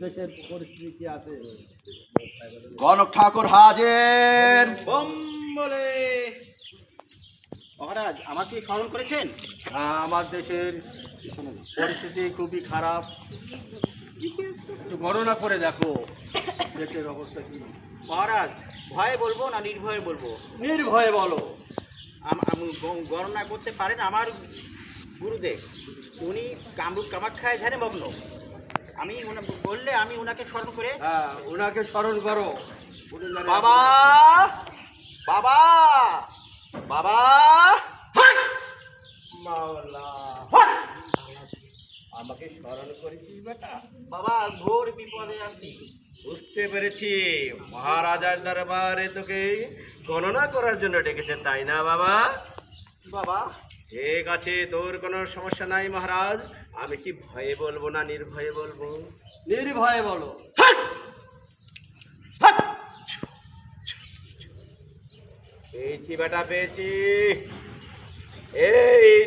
দেশের পরিস্থিতি কি আছে? গণক ঠাকুর হাজের। বলে। মহারাজ আমাকে স্মরণ করেছেন? হ্যাঁ, আমার দেশের পরিস্থিতি খুবই খারাপ। একটু গণনা করে দেখো দেশের অবস্থা কি। মহারাজ ভয়ে বলব না নির্ভয়ে বলব? নির্ভয়ে বলো। আমি গণনা করতে পারেন আমার গুরুদেব। উনি কামরূপ কামাখ্যায় ধ্যানে মগ্ন। আমি বললে আমি ওনাকে স্মরণ করে হ্যাঁ ওনাকে স্মরণ করো। বাবা! বাবা! বাবা! আমাকে স্মরণ করেছিস বেটা? বাবা ঘোর বিপদে আছি। বুঝতে পেরেছি। মহারাজার দরবারে তোকে গণনা করার জন্য ডেকেছে তাই না বাবা? বাবা ঠিক আছে তোর কোনো সমস্যা নাই মহারাজ। আমি কি ভয়ে বলব না নির্ভয়ে বলব? নির্ভয়ে বলো। পেয়েছি বেটা পেয়েছি।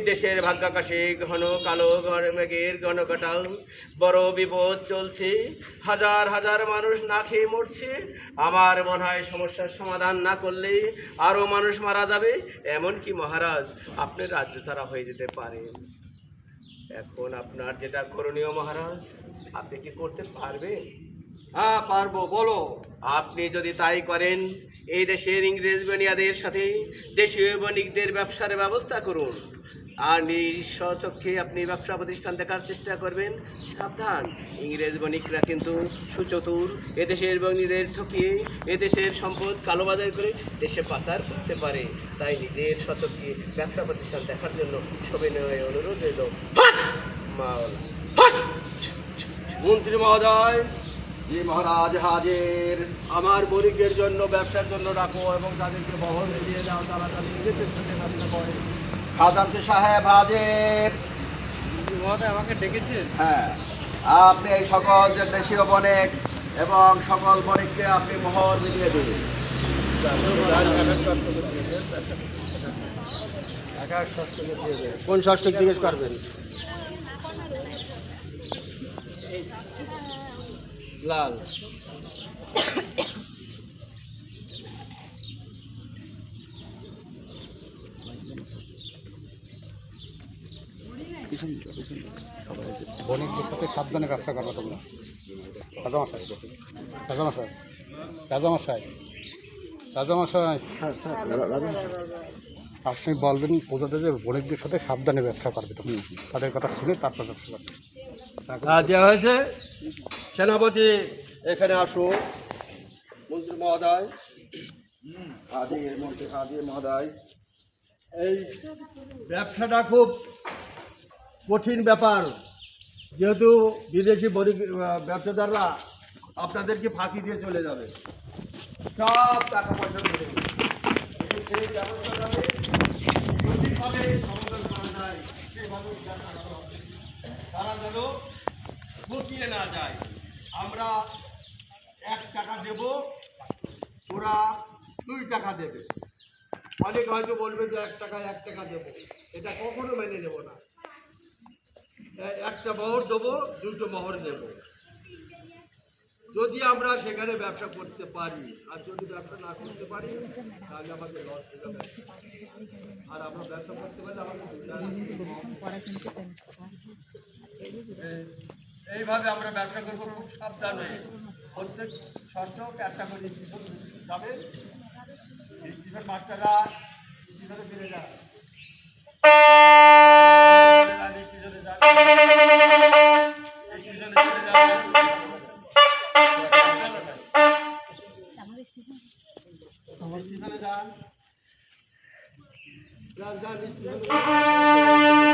দেশের ভাগ্যাকাশে ঘন কালো ঘর মেঘের ঘন কাটাও বড় বিপদ চলছে। হাজার হাজার মানুষ না খেয়ে মরছে। আমার মনে হয় সমস্যার সমাধান না করলে আরও মানুষ মারা যাবে। এমনকি মহারাজ আপনি রাজ্য ছাড়া হয়ে যেতে পারেন। এখন আপনার যেটা করণীয় মহারাজ আপনি কি করতে পারবেন? হ্যাঁ পারব বলো। আপনি যদি তাই করেন এই দেশের ইংরেজ বণিয়াদের সাথে দেশীয় বণিকদের ব্যবসার ব্যবস্থা করুন। আর নিজ স্বচক্ষে আপনি ব্যবসা প্রতিষ্ঠান দেখার চেষ্টা করবেন। সাবধান। ইংরেজ বণিকরা কিন্তু সুচতুর। এদেশের বণিকদের ঠকিয়ে এদেশের সম্পদ কালোবাজার করে দেশে পাচার করতে পারে। তাই নিজের স্বচক্ষে ব্যবসা প্রতিষ্ঠান দেখার জন্য সবিনয় অনুরোধ রইল। মন্ত্রী মহোদয় জি মহারাজ হাজির। আমার বণিকদের জন্য ব্যবসার জন্য রাখো এবং তাদেরকে বহন দিয়ে দাও তাড়াতাড়ি ইংরেজের সাথে করে খাজানচি সাহেব হাজির। আমাকে ডেকেছেন? হ্যাঁ আপনি এই সকল যে দেশীয় বণিক এবং সকল বণিককে আপনি মোহর মিলিয়ে দিন। কোন ষষ্ঠক জিজ্ঞেস করবেন? লাল। বণিকদের সাথে সাবধানে ব্যবসা করবে তোমরা? রাজামশাই রাজামশাই রাজামশাই রাজামশাই। আপনি বলবেন প্রজাদের যে বণিকদের সাথে সাবধানে ব্যবসা করবে তুমি তাদের কথা শুনে তারপর ব্যবসা করবে। দেওয়া হয়েছে। সেনাপতি এখানে আসুন মন্ত্রী মহোদয়। হাজির মন্ত্রী হাজির মহোদয়। এই ব্যবসাটা খুব কঠিন ব্যাপার। যেহেতু বিদেশি ব্যবসাদাররা আপনাদেরকে ফাঁকি দিয়ে চলে যাবে। সব টাকা পয়সা মেরে সেই ব্যবসাটাকে সঠিকভাবে সমাধান করা যায় সেইভাবে করা। তারা যেন ঠকিয়ে না যায়। আমরা এক টাকা দেব, ওরা দুই টাকা দেবে। অনেক হয়তো বলবে যে এক টাকা এক টাকা দেবো। এটা কখনো মেনে নেব না। একটা মোহর দেবো, দুটো মোহর দেব যদি আমরা সেখানে ব্যবসা করতে পারি, আর যদি ব্যবসা না করতে পারি, তাহলে আমাদের লস হয়ে যাবে। আর আমরা ব্যবসা করতে পারলে আমাদের এইভাবে আমরা ব্যবসা করব খুব সাবধানে। প্রত্যেক ষষ্ঠ একটা করে স্টেশন যাবে স্টেশন মাস্টাররা স্টেশনে ফিরে যান যান যান যান।